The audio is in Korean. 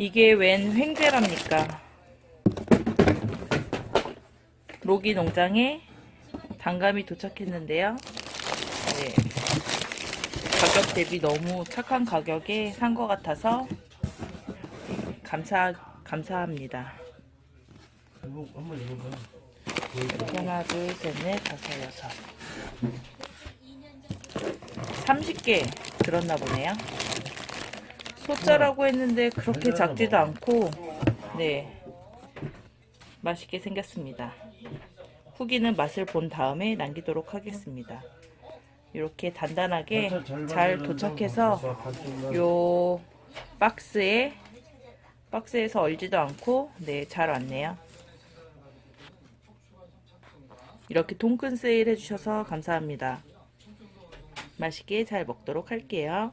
이게 웬 횡재랍니까? 로기 농장에 단감이 도착했는데요. 네. 가격 대비 너무 착한 가격에 산 것 같아서 감사 감사합니다. 하나, 둘, 셋, 넷, 다섯, 여섯. 30개 들었나 보네요. 소자라고 했는데 그렇게 작지도 않고, 네. 맛있게 생겼습니다. 후기는 맛을 본 다음에 남기도록 하겠습니다. 이렇게 단단하게 잘 도착해서 요 박스에 박스에서 얼지도 않고 네 잘 왔네요. 이렇게 통큰 세일 해주셔서 감사합니다. 맛있게 잘 먹도록 할게요.